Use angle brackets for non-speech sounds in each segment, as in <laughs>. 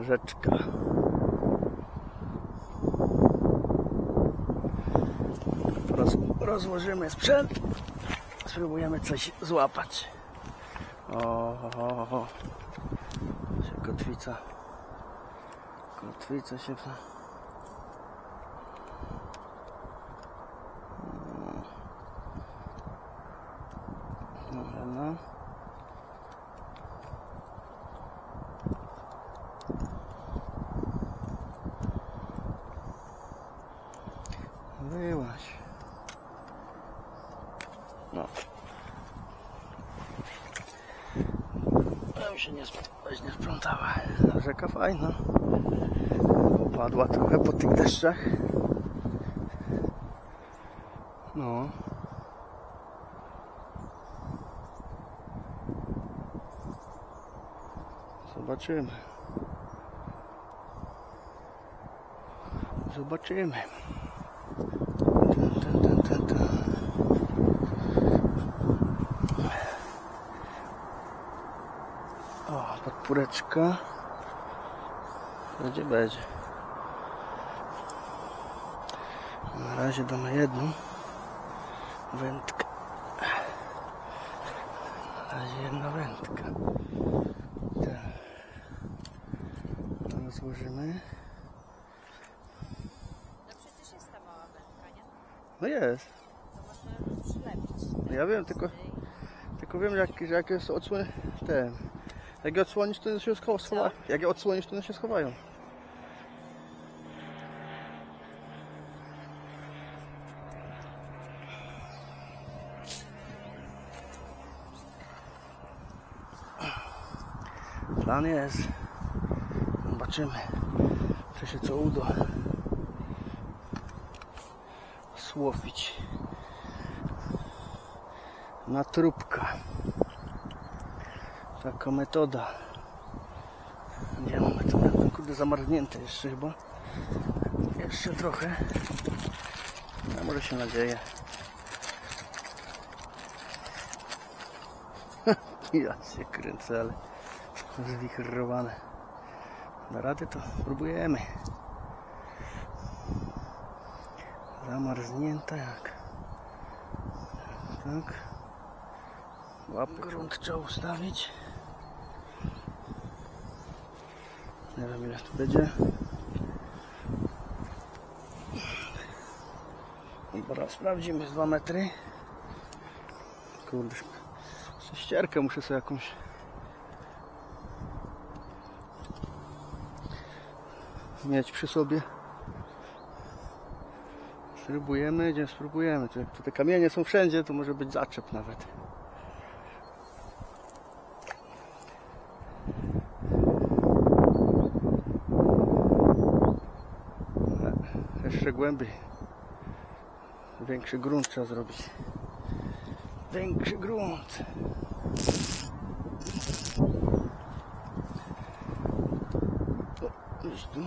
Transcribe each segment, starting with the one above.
Rzeczka. Roz, rozłożymy sprzęt. Spróbujemy coś złapać. O, o, o. Się kotwica. Kotwica się. wza- Dobra, no. Wyłaś. No. Tam się nie, nie splątała. A Rzeka fajna. Upadła trochę po tych deszczach. No. Zobaczymy. Zobaczymy. Ten, ten, ten, ten, ten. O, podpóreczka. Będzie, będzie. Na razie damy jedną wędkę. Na razie jedna wędka. Tak. Rozłożymy. No przecież jest ta mała wędka, nie? No jest. To można przylepić. Ja wiem, tylko, tylko wiem, że jak, że jak jest odsłon... ten... Jak je odsłonisz, to się scho- schowają. Jak je odsłonisz, to się schowają. Plan jest. Zobaczymy, czy się co uda słowić na trupka. Taka metoda. Nie mam metoda, no kurde zamarznięte jeszcze chyba. Jeszcze trochę. No, może się nadzieję. <laughs> ja się kręcę, ale zwichrowane. Na radę to próbujemy. Zamarznięta jak. Tak. Łapy grunt trzeba ustawić. Nie wiem ile tu będzie. Dobra, sprawdzimy z 2 metry. Kurde, ścierkę muszę sobie jakąś mieć przy sobie. Spróbujemy, gdzie spróbujemy. Tu, tu te kamienie są wszędzie, to może być zaczep nawet. E, Jeszcze głębiej. Większy grunt trzeba zrobić. Większy grunt. O, już tu.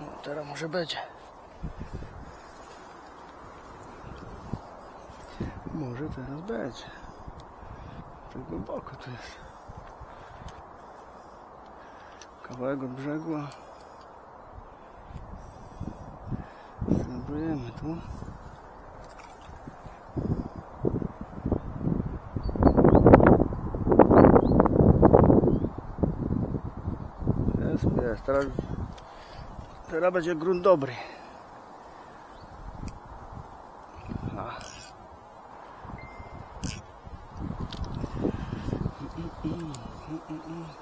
No, teraz może będzie. Może teraz będzie. Tak głęboko tu jest. Kawałek od brzegu. a Spróbujemy tu. Jest, jest. Teraz, teraz będzie grunt dobry. A.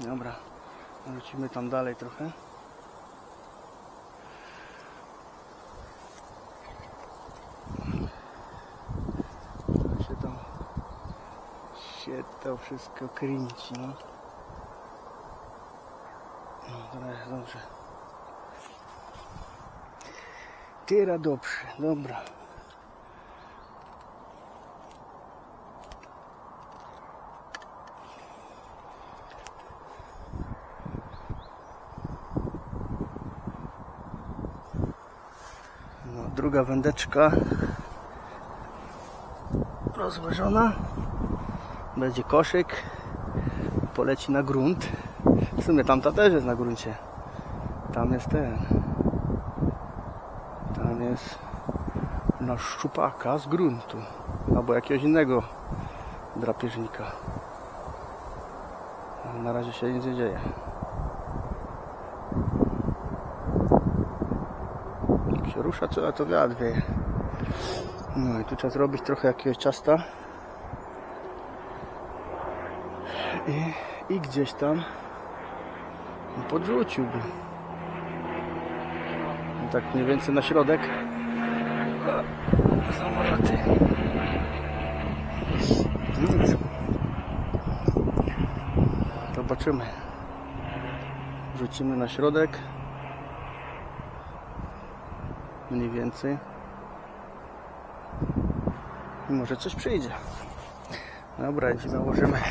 Dobra, wrócimy tam dalej trochę. To się to, się to wszystko kręci, no. No, teraz dobrze. Tyra dobrze, dobra. No, druga wędeczka. rozłożona. Będzie koszyk. Poleci na grunt. W sumie tamta też jest na gruncie. Tam jest ten. Tam jest na szczupaka z gruntu. Albo jakiegoś innego drapieżnika. Na razie się nic nie dzieje. Się rusza, co to wiatr wieje. No i tu trzeba zrobić trochę jakiegoś ciasta. I, i gdzieś tam podrzuciłbym. I tak mniej więcej na środek. Samoloty. Nic. Zobaczymy. Rzucimy na środek. Mniej więcej. I może coś przyjdzie. Dobra, dzisiaj nałożymy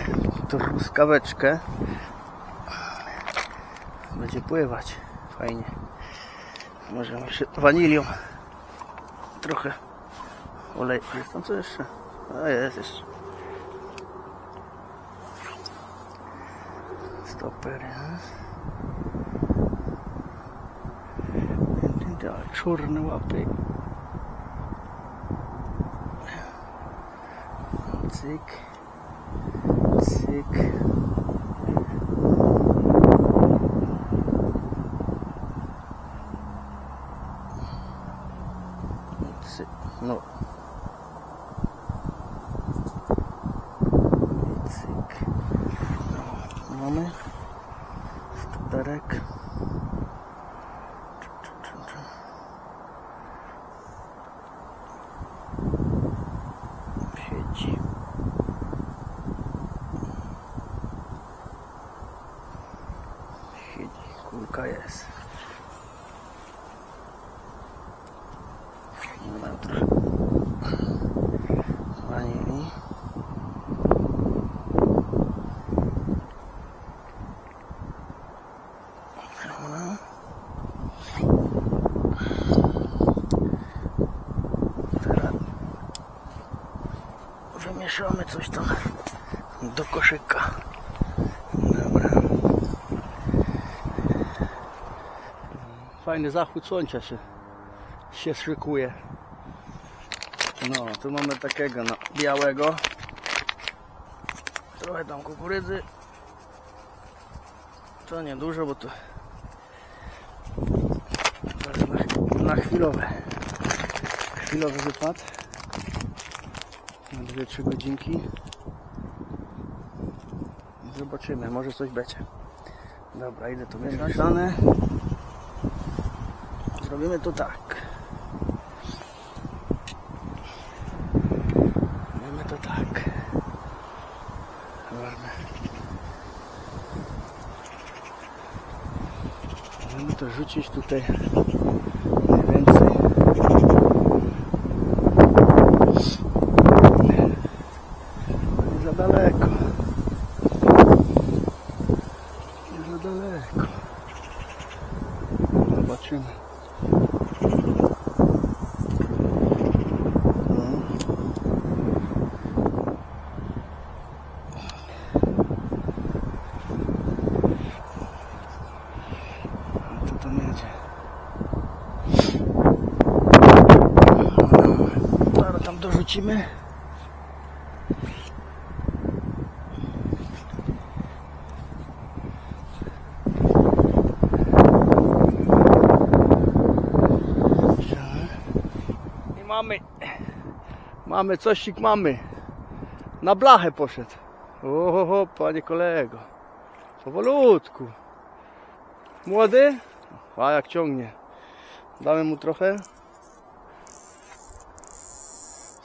truskaweczkę. Będzie pływać. Fajnie. Możemy jeszcze wanilią. Trochę olej. Jest tam co jeszcze? A jest jeszcze. Stoper jest. Tak, czarne łapy. Cyk. Cyk. No. I cyk. No. Mamy. Stoperek. Czu, czu, czu, czu. Siedzi. Siedzi. Kulka jest. Dobra, trochę wanili. Dobra. Teraz coś tam do koszyka. Dobra. Fajny zachód słońca się, się szykuje. No, tu mamy takiego no, białego. Trochę tam kukurydzy. To niedużo, bo to na, na chwilowe. Chwilowy wypad. Na 2-3 godzinki. Zobaczymy, może coś będzie. Dobra, idę tu mieszane. Zrobimy to tak. Zrobimy to tak. Ładne. Możemy to rzucić tutaj mniej więcej. Nie za daleko. Nie za daleko. Zobaczymy. No. A Co tam jedzie? Dorzucimy. I mamy. Mamy cośik mamy. Na blachę poszedł. Oho, panie kolego. Powolutku. Młody? A jak ciągnie. Damy mu trochę.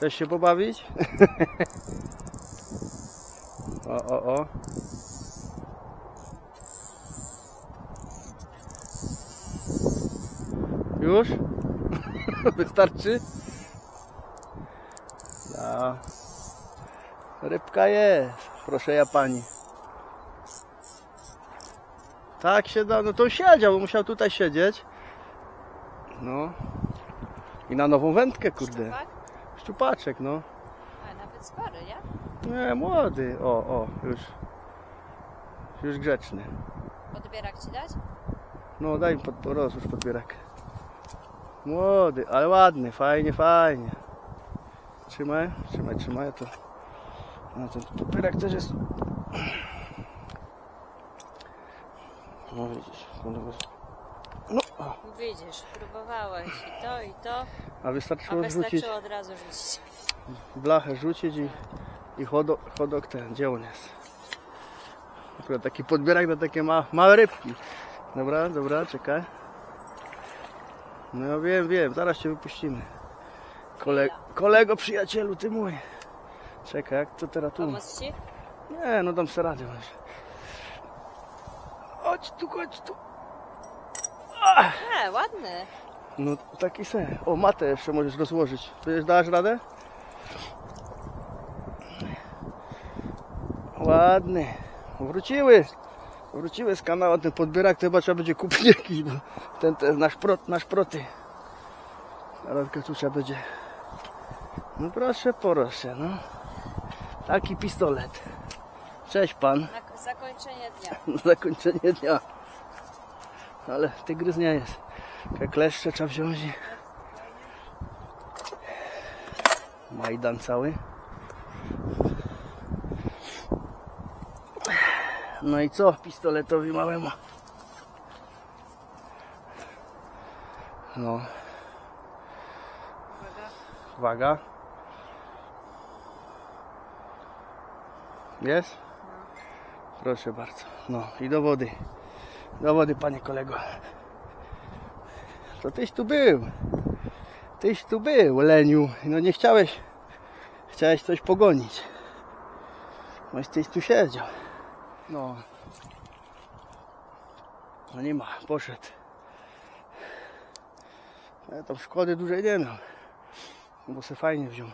Chcesz się pobawić? <laughs> o, o, o. Już? <laughs> Wystarczy? No. Rybka jest, proszę ja pani. Tak się da, no to siedział, musiał tutaj siedzieć. No. I na nową wędkę, kurde. Szczupaczek, no. A, nawet spory, nie? Nie, młody. O, o, już. Już grzeczny. Podbierak ci dać? No daj mi pod, już podbierak. Młody, ale ładny, fajnie, fajnie. Trzymaj, trzymaj, trzymaj to. No ten podbierak też jest. No widzisz, no, a, Widzisz, próbowałeś i to, i to, a a wystarczyło wrzucić, wystarczyło od razu rzucić. blachę rzucić i, i chodok, chodok ten, gdzie on jest? Akurat taki podbierak na takie ma, małe rybki. Dobra, dobra, czekaj. No wiem, wiem, zaraz cię wypuścimy. Kole, kolego, przyjacielu, ty mój. Czekaj, jak to teraz tu? Pomóc ci? Nie, no dam sobie radę. Masz. Chodź tu, chodź tu. E, ładny. No taki se. O, matę jeszcze możesz rozłożyć. Będziesz dasz radę? Ładny. Wróciły. Wróciły z kanału ten podbierak, to chyba trzeba będzie kupić jakiś, bo ten, ten nasz, prot, nasz proty. Zaraz tu trzeba będzie. No proszę, proszę, no. Taki pistolet. Cześć pan. Na zakończenie dnia. <laughs> Na zakończenie dnia. Ale tygrys nie jest. Kleszcze trzeba wziąć. Majdan cały. No i co pistoletowi małemu? No, Uwaga. uwaga. Jest? Proszę bardzo. No i do wody. Do wody, panie kolego. To tyś tu był. Tyś tu był, Leniu. No nie chciałeś. Chciałeś coś pogonić. No i tyś tu siedział. No. No nie ma, poszedł. Ja tam szkody dużej nie miał. Bo se fajnie wziął.